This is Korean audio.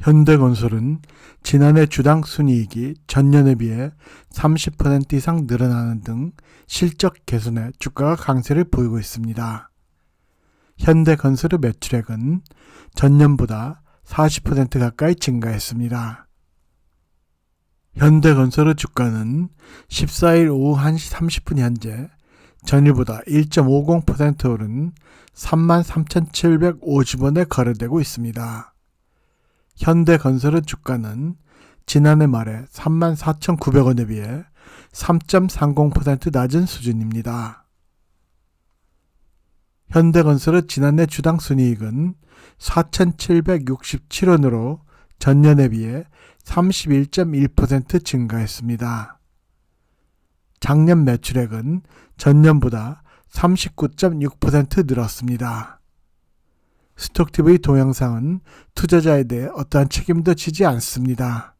현대건설은 지난해 주당 순이익이 전년에 비해 30% 이상 늘어나는 등 실적 개선에 주가가 강세를 보이고 있습니다. 현대건설의 매출액은 전년보다 40% 가까이 증가했습니다. 현대건설의 주가는 14일 오후 1시 30분 현재 전일보다 1.50% 오른 33,750원에 거래되고 있습니다. 현대건설의 주가는 지난해 말에 34,900원에 비해 3.30% 낮은 수준입니다. 현대건설의 지난해 주당 순이익은 4,767원으로 전년에 비해 31.1% 증가했습니다. 작년 매출액은 전년보다 39.6% 늘었습니다. 스톡TV 동영상은 투자자에 대해 어떠한 책임도 지지 않습니다.